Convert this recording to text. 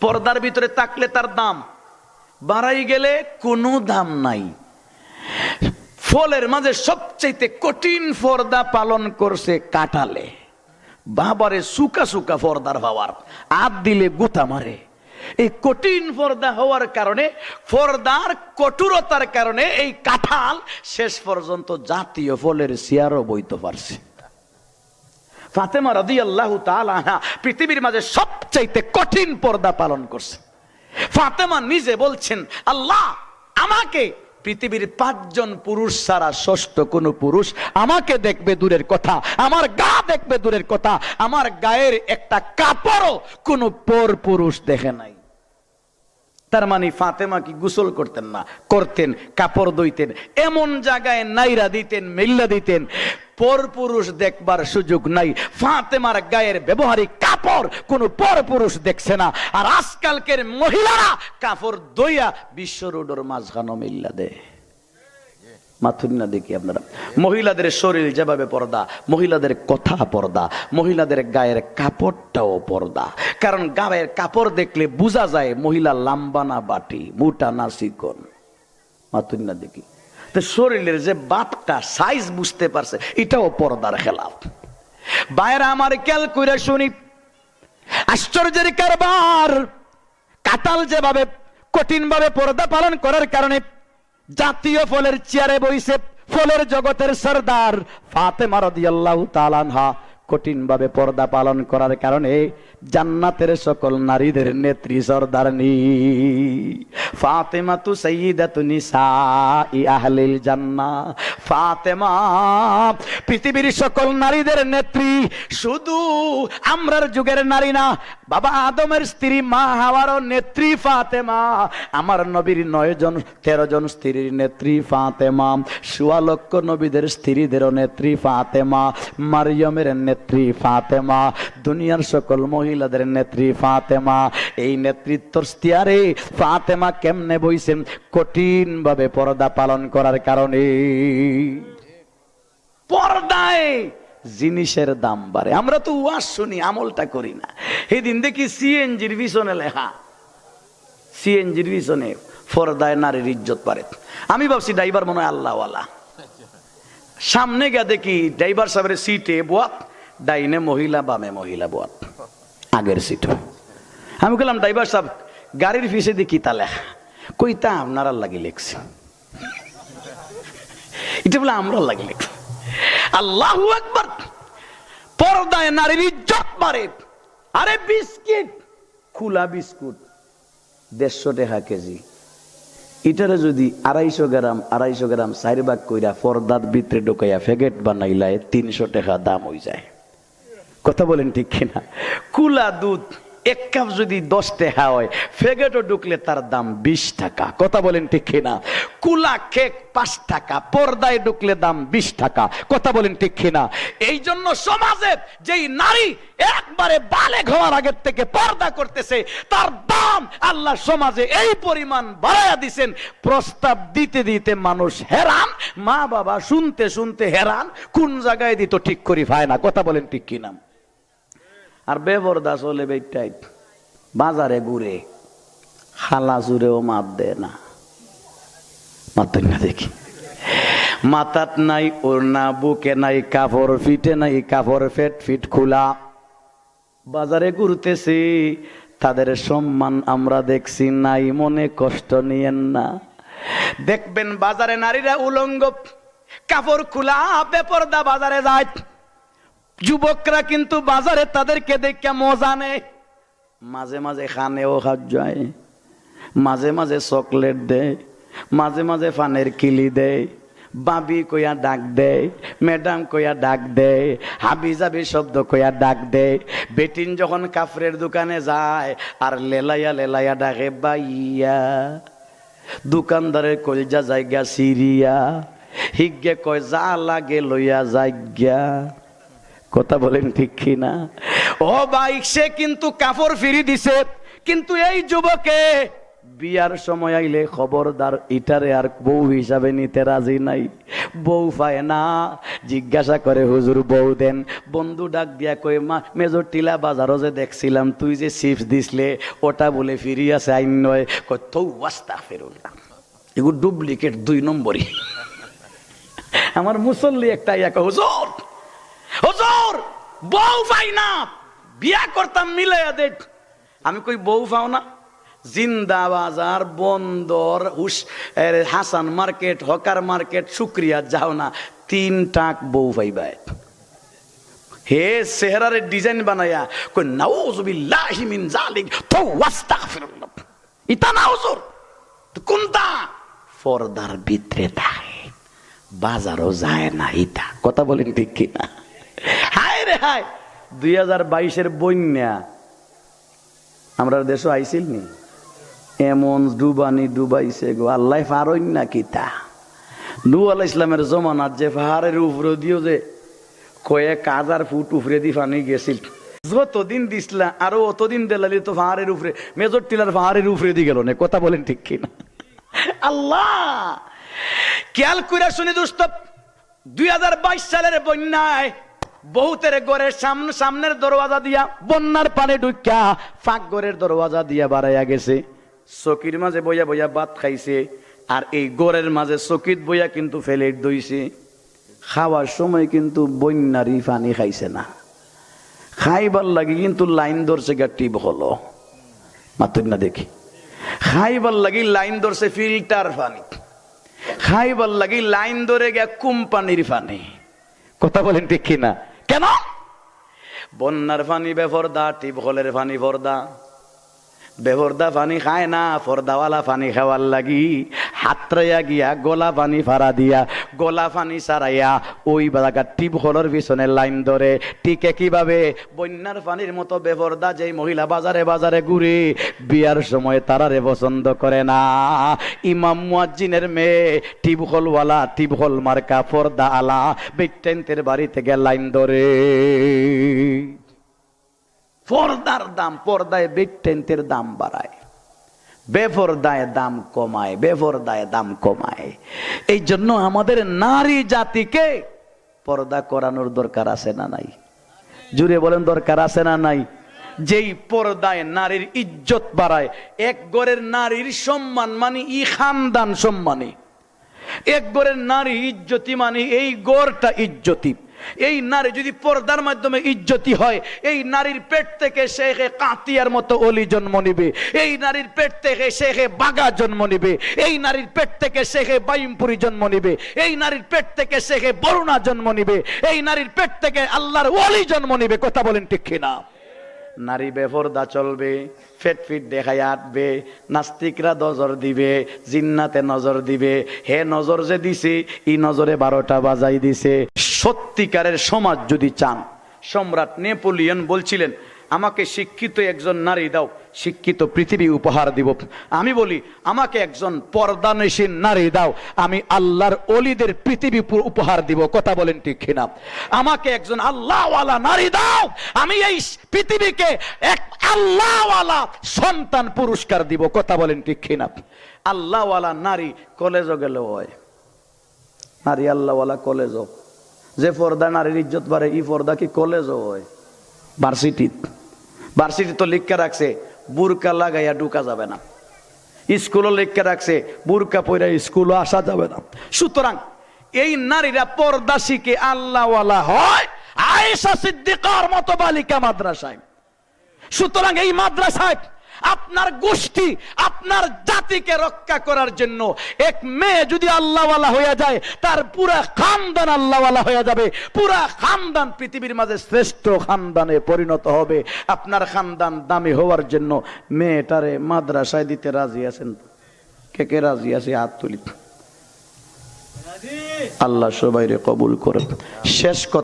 পর্দার ভিতরে থাকলে তার দাম। বাড়াই গেলে কোনো দাম নাই। ফলের মাঝে সবচাইতে কঠিন পর্দা পালন করছে কাটালে বাবারে সুকা সুকা পর্দার হওয়ার, আত দিলে গুতা মারে। এই কঠিন পর্দা হওয়ার কারণে, পর্দার কঠোরতার কারণে এই কাঁঠাল শেষ পর্যন্ত জাতীয় ফলের চেয়ারও বইতে পারছে। ফাতেমা রাদি আল্লাহ পৃথিবীর মাঝে সবচাইতে কঠিন পর্দা পালন করছে। ফাতেমা নিজে বলছেন, আল্লাহ, আমাকে পৃথিবীর পাঁচজন পুরুষ ছাড়া ষষ্ঠ কোন পুরুষ আমাকে দেখবে দূরের কথা, আমার গা দেখবে দূরের কথা, আমার গায়ের একটা কাপড়ও কোন পর পুরুষ দেখে নাই। তার মানে ফাতেমা কি গোসল করতেন না, করতেন, কাপড় দইতেন এমন জায়গায় নাইরা দিতেন মেল্লা দিতেন পর পুরুষ দেখবার সুযোগ নাই। ফাতেমার গায়ের ব্যবহারিক কাপড় কোন পর পুরুষ দেখছে না। আর আজকালকের মহিলারা কাপড় দইয়া বিশ্ব রোডের মাঝখানো মিল্লা দেয় মাথুন না দেখি আপনারা। মহিলাদের শরীর যেভাবে পর্দা, মহিলাদের কথা পর্দা, মহিলাদের গায়ের কাপড়টাও পর্দা। কারণ গায়ের কাপড় দেখলে বোঝা যায় মহিলা লাম্বা না বাটি, মোটা না চিকন। মাথুন না দেখি। শরীরের যে বাপটা সাইজ বুঝতে পারছে, এটাও পর্দার খেলাফ। বাইরে আমার খেয়াল করে শুনি। আশ্চর্যের কারবার। কাতাল যেভাবে কঠিন ভাবে পর্দা পালন করার কারণে জাতীয় ফলের চেয়ারে বইছে ফলের জগতের সর্দার ফাতেমা রাদিয়াল্লাহু তাআলা আনহা। কঠিন ভাবে পর্দা পালন করার কারণে জান্নাতের সকল নারীদের নেত্রী সর্দারনি ফাতেমা তু সাইয়্যিদাতু নিসাই আহলিল জান্নাহ ফাতেমা, পৃথিবীর সকল নারীদের নেত্রী। শুধু আমরার যুগের নারী না, বাবা আদমের স্ত্রী মা হাওয়ারও নেত্রী ফাতেমা। আমার নবীর নয় জন, তেরো জন স্ত্রীর নেত্রী ফাতেমা। সোয়া লক্ষ নবীদের স্ত্রীদেরও নেত্রী ফাতেমা। মারিয়মের নেত্রী ফাতেমা। দুনিয়ার সকল মহিলাদের নেত্রী ফাতেমা। এই নেতৃত্বর স্তিয়ারে ফাতেমা কেমনে বইছেন কঠিন ভাবে পর্দা পালন করার কারণে। পর্দায় জিনিসের দাম বাড়ে। আমরা তো ওয়াজ শুনি, আমলটা করি না। সেদিন দেখি সিএনজির পিছনে লেখা। সিএনজির পিছনে পর্দায় নারীর ইজ্জত পারে আমি ভাবছি ড্রাইভার মনে হয় আল্লাহওয়ালা। সামনে গিয়ে দেখি ড্রাইভার সাহেবের সিটে বোয়াত, ডাইনে মহিলা, বামে মহিলা বোয়াত। আগের সিট আমি বললাম ড্রাইভার সাহেব, গাড়ির পিছে দেখি তা লেখা কইতা, আপনারা লাগি লেখছে এটা বলে, আমরা লাগি লেখ আল্লাহ একবার পর্দায় নারীর ইজ্জত মারে আরে বিস্কিট, খোলা বিস্কুট, দেড়শো টাকা কেজি। এটারে যদি আড়াইশো গ্রাম আড়াইশো গ্রাম চার ভাগ কইরা পর্দার ভিতরে ঢোকাইয়া ফেগেট বানাইলায়, তিনশো টাকা দাম হয়ে যায়। কথা বলেন ঠিক কিনা? কুলা দুধ, এক কাপ যদি দশ টাকা হয় ফেগেটও ঢুকলে তার দাম বিশ টাকা। কথা বলেন ঠিক কিনা? কুলা কেক পাঁচ টাকা, পর্দায় ঢুকলে দাম বিশ টাকা। কথা বলেন ঠিক কিনা? এই জন্য সমাজের যেই নারী একবারে বালে হওয়ার আগের থেকে পর্দা করতেছে, তার দাম আল্লাহ সমাজে এই পরিমাণ বাড়াইয়া দিছেন। প্রস্তাব দিতে দিতে মানুষ হেরান, মা বাবা শুনতে শুনতে হেরান, কোন জায়গায় দিত ঠিক করি ভাই না। কথা বলেন ঠিক কিনা? আর বেবরদা চলে বেটাই বাজারে ঘুরে, হালা জুড়েও মাপ দেয় না। মাতেন না দেখি। মাথাত নাই, ওড়না, বুকে নাই, কাপড় ফিটে নাই, কাপড় ফেট ফিট খোলা। বাজারে ঘুরতেছি, তাদের সম্মান আমরা দেখছি নাই, মনে কষ্ট নিয়েন না। দেখবেন বাজারে নারীরা উলঙ্গ, কাপড় খোলা, বেপরদা বাজারে যায়। যুবকরা কিন্তু বাজারে তাদেরকে দেখে মজা নেয়। মাঝে মাঝে খানেও হাত যায়, মাঝে মাঝে চকলেট দেয়, মাঝে মাঝে ফানের কিলি দেয়, বাবি কইয়া ডাক দেয়, ম্যাডাম কইয়া ডাক দেয়, হাবি জাবি শব্দ কইয়া ডাক দেয়। বেটিন যখন কাপড়ের দোকানে যায়, আর লেলাইয়া লেলাইয়া ডাকে বাইয়া দোকানদারের কলজা জায়গা সিরিয়া, হিগে কয় যা লাগে লইয়া জায়গা কথা বলেন ঠিক কি না ও ভাই সে কিন্তু কাপড় ফিরি দিছে কিন্তু এই যুবকে বিয়ার সময় আইলে খবরদার ইটারে আর বউ হিসাবে নিতে রাজি নাই। বউ পায় না জিজ্ঞাসা করে হুজুর বউ দেন। বন্ধু ডাক দিয়া কই মা মেজর টিলা বাজারও যে দেখছিলাম তুই যে চিপস দিসলে ওটা বলে ফিরি আছে আইন নয়। তো ওয়াস্তা ফেরুল্লাহ এগুলো ডুপ্লিকেট দুই নম্বরই। আমার মুসল্লি একটা ইয়া কয়, হুজুর হুজুর বউ পাই না, বিয়া করতাম মিলাইয়া দেখ। আমি কই বউ পাও না জিন্দা বাজার বন্দর এর হাসান মার্কেট, হকার মার্কেট, শুক্রিয়া, যাও না, তিন টাক বউ পাইবাই হে চেহারার ডিজাইন বানায়া কই নাউজুবিল্লাহি মিন জালিক তো ওয়াস্তাগফিরুল্লাহ ইতা না, হুজুর? তো কোনটা? পর্দার ভিতরে থাকে, বাজারও যায় না ইতা। কথা বলেন ঠিক কিনা? হায় রে হায়। দুই হাজার বাইশের বন্যা। আমরা দেশও আইছিল নি। এমন ডুবানি ডুবাইছে গো আল্লাহ পারইন না কিতা। নু আল্লাহ ইসলামের জমানাত যে পাহাড়ের উপরে দিও যে কয়েক হাজার ফুট উপরে দি পানি গেছিল। যতদিন দিসলা আরও অতদিন দেলালি তো পাহাড়ের উপরে মেজর টিলার পাহাড়ের উপরে দি গেল না কথা বলেন ঠিক কিনা? আল্লাহ! খেয়াল করে শুনি দোস্ত দুই হাজার বাইশ সালের বন্যায় বহুতের ঘরের সামনে, সামনের দরওয়াজা দিয়া বন্যার পানি ঢুকা ফাঁক ঘরের দরওয়াজা দিয়া বাড়াইয়া গেছে। চকির মাঝে বইয়া বইয়া ভাত খাইছে আর এই গড়ের মাঝে চকিত বইয়া কিন্তু ফেলে দইছে খাওয়ার সময় কিন্তু বন্যারই পানি খাইছে না। খাইবার লাগে কিন্তু লাইন ধরছে গা টিপ হলো। মাত্র না দেখি। খাইবার লাগি লাইন ধরছে ফিল্টার পানি। খাইবার লাগি লাইন ধরে গিয়া কোম্পানির পানি। কথা বলেন ঠিক কিনা? কেন? বন্যার পানি বেফরদা টিপকলের পানি ফর্দা। বেফরদা পানি খায় না, ফর্দাওয়ালা পানি খাওয়ার লাগি। হাতরাইয়া গিয়া, গোলা পানি ফাড়া দিয়া গোলা পানি সারাইয়া ওই বালাকা টিপকলের পিছনে লাইন ধরে। টিকে কীভাবে? বন্যার পানির মতো বেফরদা যেই মহিলা বাজারে বাজারে ঘুরে, বিয়ার সময় তারারে পছন্দ করে না। ইমাম মুয়াজ্জিনের মেয়ে টিপকলওয়ালা টিপকল মার্কা, ফর্দা আলা বেটেন্টের বাড়ি থেকে লাইন ধরে। পর্দার দাম পর্দায় বেটেন্টের দাম বাড়ায়। বেপরদায় দাম কমায় বেপরদায় দাম কমায়। এই জন্য আমাদের নারী জাতিকে পর্দা করানোর দরকার আছে না নাই? জুড়ে বলেন দরকার আছে না নাই? যেই পর্দায় নারীর ইজ্জত বাড়ায়, এক গড়ের নারীর সম্মান মানে ই খানদান সম্মানী। এক গড়ের নারী ইজ্জতি মানে এই গড়টা ইজ্জতি। এই নারী যদি পর্দার মাধ্যমে ইজ্জতি হয়, এই নারীর পেট থেকে শেখে কাতিয়ার মতো অলি জন্ম নিবে। এই নারীর পেট থেকে শেখে বাগা জন্ম নিবে। এই নারীর পেট থেকে শেখে বাইমপুরি জন্ম নিবে। এই নারীর পেট থেকে শেখে বরুণা জন্ম নিবে। এই নারীর পেট থেকে আল্লাহর অলি জন্ম নিবে। কথা বলেন ঠিক কিনা? নারী বেফরদা চলবে, ফেট ফিট দেখায় আটবে, নাস্তিকরা নজর দিবে, জিন্নাতে নজর দিবে। হে নজর যে দিছে, ই নজরে বারোটা বাজাই দিছে। সত্যিকারের সমাজ যদি চান। সম্রাট নেপোলিয়ন বলছিলেন, আমাকে শিক্ষিত একজন নারী দাও, শিক্ষিত পৃথিবী উপহার দিব। আমি বলি, আমাকে একজন পর্দানসীন নারী দাও, আমি আল্লাহর অলিদের পৃথিবী উপহার দিব। কথা বলেন ঠিক কিনা? আমাকে একজন আল্লাহওয়ালা নারী দাও, আমি এই পৃথিবীকে এক আল্লাহওয়ালা সন্তান পুরস্কার দিব। কথা বলেন ঠিক কিনা? আল্লাহওয়ালা নারী কলেজও গেলে হয়। নারী আল্লাহওয়ালা কলেজও। যে পর্দা নারীর ইজ্জত বাড়ে ই পর্দা কি কলেজও হয়? ভার্সিটিত ভার্সিটি তো লিখকে রাখছে, বুরকা লাগাইয়া ঢুকা যাবে না। স্কুলও লিখকে রাখছে, বুরকা পইরা স্কুলও আসা যাবে না। সুতরাং এই নারীরা পর্দা শিখে আল্লাহওয়ালা হয়, আয়েশা সিদ্দিকার মতো বালিকা মাদ্রাসায়। সুতরাং এই মাদ্রাসায় আপনার গোষ্ঠী আপনার জাতিকে রক্ষা করার জন্য এক মেয়ে যদি আল্লাহওয়ালা হয়ে যায় তার পুরা খানদান আল্লাহওয়ালা হয়ে যাবে। পুরা খানদান পৃথিবীর মাঝে শ্রেষ্ঠ খানদানে পরিণত হবে। আপনার খানদান দামি হওয়ার জন্য মেয়েটারে মাদ্রাসায় দিতে রাজি আছেন কে কে রাজি আছে? হাত তুলি। আল্লাহ সবাইরে কবুল করে শেষ কথা